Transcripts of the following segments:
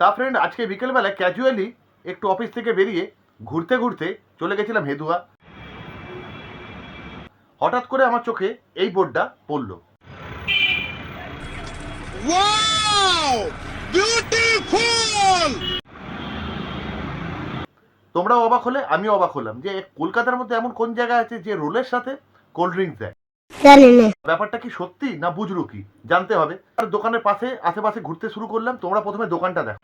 তা ফ্রেন্ড আজকে বিকেলবেলা ক্যাজুয়ালি একটু অফিস থেকে বেরিয়ে ঘুরতে ঘুরতে চলে গেছিলাম হেদুয়া। হঠাৎ করে আমার চোখে এই বোর্ডটা পড়ল! তোমরাও অবাক হলে আমি অবাক হলাম যে কলকাতার মধ্যে এমন কোন জায়গা আছে যে রোলের সাথে কোল্ড ড্রিঙ্কস দেয়? ব্যাপারটা কি সত্যি না বুঝলো কি? জানতে হবে। আর দোকানের পাশে, আশেপাশে ঘুরতে শুরু করলাম, তোমরা প্রথমে দোকানটা দেখো।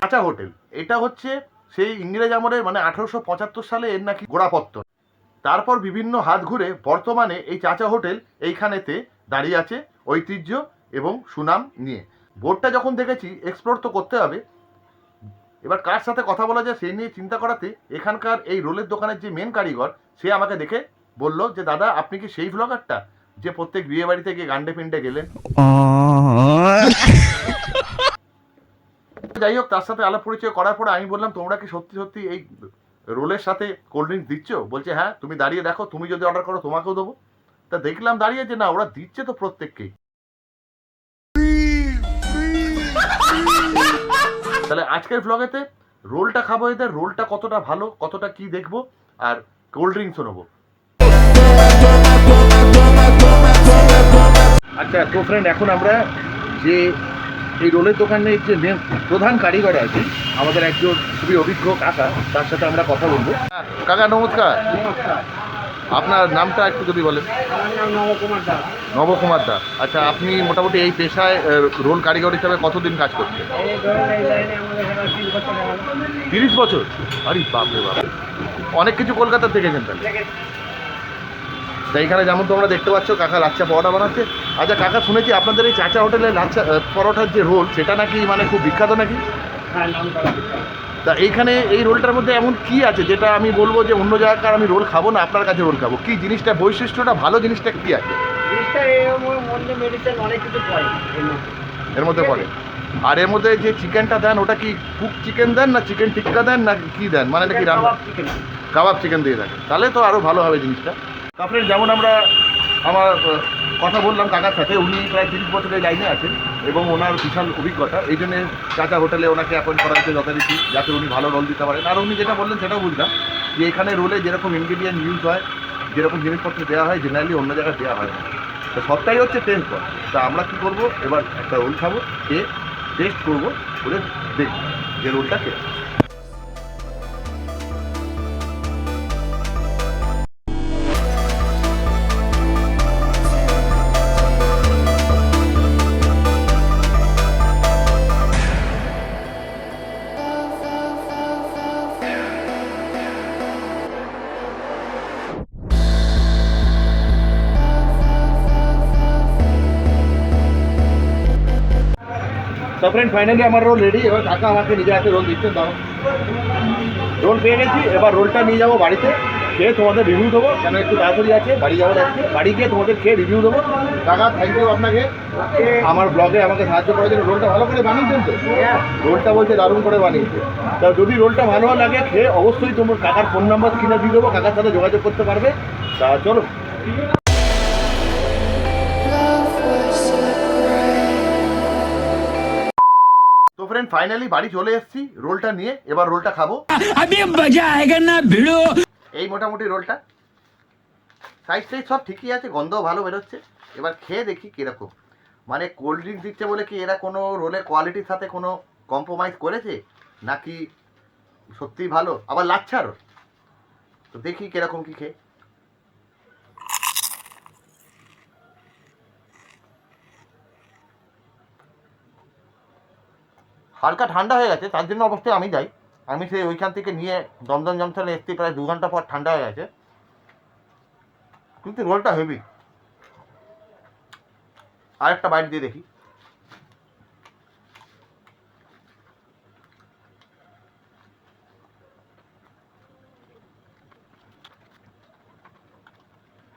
কাঁচা হোটেল। এটা হচ্ছে সেই ইংরেজ আমলের মানে আঠারোশো পঁচাত্তর সালে এর নাকি গোড়াপত্তন। তারপর বিভিন্ন হাত ঘুরে বর্তমানে এই চাচা হোটেল এইখানেতে দাঁড়িয়ে আছে। ঐতিহ্য এবং সুনাম নিয়ে। বোর্ডটা যখন দেখেছি এক্সপ্লোর তো করতে হবে। এবার কার সাথে কথা বলা যায় সেই নিয়ে চিন্তা করাতে এখানকার এই রোলের দোকানের যে মেন কারিগর সে আমাকে দেখে বলল যে দাদা আপনি কি সেই ব্লগারটা যে প্রত্যেক বিয়ে বাড়িতে গিয়ে গান্ডে পিন্ডে গেলেন? যাই হোক তার সাথে আলাপ পরিচয় করার পরে আমি বললাম তোমরা কি সত্যি সত্যি এই রোলের সাথে কোল্ড ড্রিঙ্কস দিচ্ছ? বলছে হ্যাঁ তুমি দাঁড়িয়ে দেখো তুমি যদি অর্ডার করো তোমাকেও দেবো। তা দেখলাম দাঁড়িয়ে যে না ওরা দিচ্ছে তো প্রত্যেককেই তাহলে আজকের ব্লগেতে রোলটা খাব এদের রোলটা কতটা ভালো কতটা কি দেখব আর কোল্ড ড্রিঙ্কসও নেব। আচ্ছা তো ফ্রেন্ড এখন আমরা যে এই রোলের দোকানের যে মেন প্রধান কারিগর আছে আমাদের একজন খুবই অভিজ্ঞ কাকা তার সাথে আমরা কথা বলব। কাকা নমস্কার। আপনার নামটা একটু যদি বলেন। নবকুমার দাস। আচ্ছা আপনি মোটামুটি এই পেশায় রোল কারিগর হিসাবে কতদিন কাজ করছেন? তিরিশ বছর? আরে বাপরে বাপ। অনেক কিছু কলকাতা দেখেছেন তাহলে তাই এখানে যেমন তোমরা দেখতে পাচ্ছ, কাকা লাচ্চা পরোটা বানাচ্ছে। আচ্ছা কাকা, শুনেছি আপনাদের এই চাচা হোটেলে লাচ্চা পরোটার যে রোল, সেটা নাকি মানে খুব বিখ্যাত নাকি? তা এইখানে এই রোলটার মধ্যে এমন কি আছে যেটা আমি বলব যে অন্য জায়গাকার আমি রোল খাব না আপনার কাছে রোল খাব? কি জিনিসটা বৈশিষ্ট্যটা ভালো জিনিসটা কি আছে? এর মধ্যে। পড়ে। আর এর মধ্যে যে চিকেনটা দেন ওটা কি কুক চিকেন দেন না চিকেন টিক্কা দেন না কি দেন? মানে এটা কি রান্না? কাবাব চিকেন দিয়ে থাকে। তাহলে তো আরও ভালো হবে জিনিসটা। তারপরে যেমন আমরা আমার কথা বললাম কাকার সাথে, উনি প্রায় তিরিশ বছরের লাইনে আছেন এবং ওনার বিশাল অভিজ্ঞতা। এই জন্য চাচা হোটেলে ওনাকে অ্যাপয়েন্ট করা হয়েছে যথারীতি, যাতে উনি ভালো রোল দিতে পারেন। আর উনি যেটা বললেন সেটাও বুঝলাম, যে এখানে রোলে যেরকম ইনগ্রিডিয়েন্ট ইউজ হয়, যেরকম জিনিসপত্র দেওয়া হয় জেনারেলি অন্য জায়গায় দেওয়া হয় না। তো সবটাই হচ্ছে টেস্ট কর তা আমরা কী করব? এবার একটা রোল খাব, খেয়ে টেস্ট করব করে দেখব যে রোলটা খেয়ে তো ফাইনালি আমার রোল রেডি এবার কাকা আমাকে নিজে হাতে রোল দিচ্ছে, দাও। রোল পেয়ে গেছি, এবার রোলটা নিয়ে যাব বাড়িতে। খেয়ে তোমাদের রিভিউ দেবো কেন একটু তাড়াতাড়ি আছে, বাড়ি যাব আজকে বাড়ি গিয়ে তোমাদের খেয়ে রিভিউ দেবো। কাকা থ্যাংক ইউ আপনাকে। আমার ব্লগে আমাকে সাহায্য করার জন্য রোলটা ভালো করে বানিয়েছেন তো? রোলটা বলছে দারুণ করে বানিয়েছে। তা যদি রোলটা ভালো লাগে, খেয়ে অবশ্যই তোমার কাকার ফোন নাম্বার কিনে দিয়ে দেবো, কাকার সাথে যোগাযোগ করতে পারবে। তা চলো। স্টুডেন্ট ফাইনালি বাড়ি চলে এসেছি রোলটা নিয়ে এবার রোলটা খাব। এই মোটামুটি রোলটা। সাইজ টাইজ সব ঠিকই আছে গন্ধও ভালো বেরোচ্ছে। এবার খেয়ে দেখি কীরকম। মানে কোল্ড ড্রিঙ্ক দিচ্ছে বলে কি এরা কোনো রোলের কোয়ালিটির সাথে কোনো কম্প্রোমাইজ করেছে? নাকি সত্যিই ভালো? আবার লাচ্ছার তো দেখি কীরকম কি খেয়ে। হালকা ঠান্ডা হয়ে গেছে, তার জন্য অবশ্যই আমি যাই। আমি সেই ওইখান থেকে নিয়ে দমদম জংশনে এসছি, প্রায় দু ঘণ্টা পর ঠান্ডা হয়ে গেছে। কিন্তু রোলটা হেভি আরেকটা বাইট দিয়ে দেখি।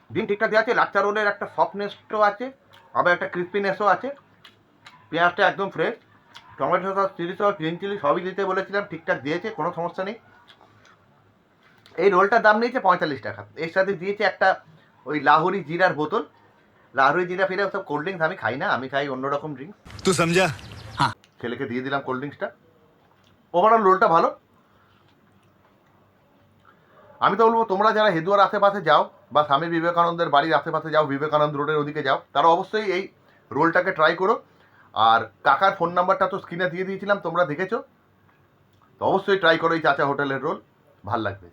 ডিম ঠিকঠাক দেওয়া আছে, লাচ্চা রোলের একটা সফটনেসও আছে, আবার একটা ক্রিস্পিনেসও আছে। পেঁয়াজটা একদম fresh tomato sauce chilli sauce green chilli সবই দিতে বলেছিলাম ঠিকঠাক দিয়েছে কোনো সমস্যা নেই। এই রোলটার দাম নিয়েছে পঁয়তাল্লিশ টাকা। এর সাথে দিয়েছে একটা ওই লাহোরি জিরার বোতল। লাহোরি জিরা ফিরে সব কোল্ড ড্রিঙ্কস আমি খাই না আমি খাই অন্যরকম ড্রিঙ্কস তো সমঝা? হ্যাঁ। ছেলেকে দিয়ে দিলাম কোল্ড ড্রিঙ্কসটা ওভারঅল রোলটা ভালো। আমি তো বলব তোমরা যারা হেদুয়ার আশেপাশে যাও বা স্বামী বিবেকানন্দের বাড়ির আশেপাশে যাও বিবেকানন্দ রোডের ওদিকে যাও তারা অবশ্যই এই রোলটাকে ট্রাই করো। আর কাকার ফোন নাম্বারটা তো স্ক্রিনে দিয়ে দিয়েছিলাম, তোমরা দেখেছ? তো অবশ্যই ট্রাই করো এই চাচা হোটেলের রোল ভালো লাগবে।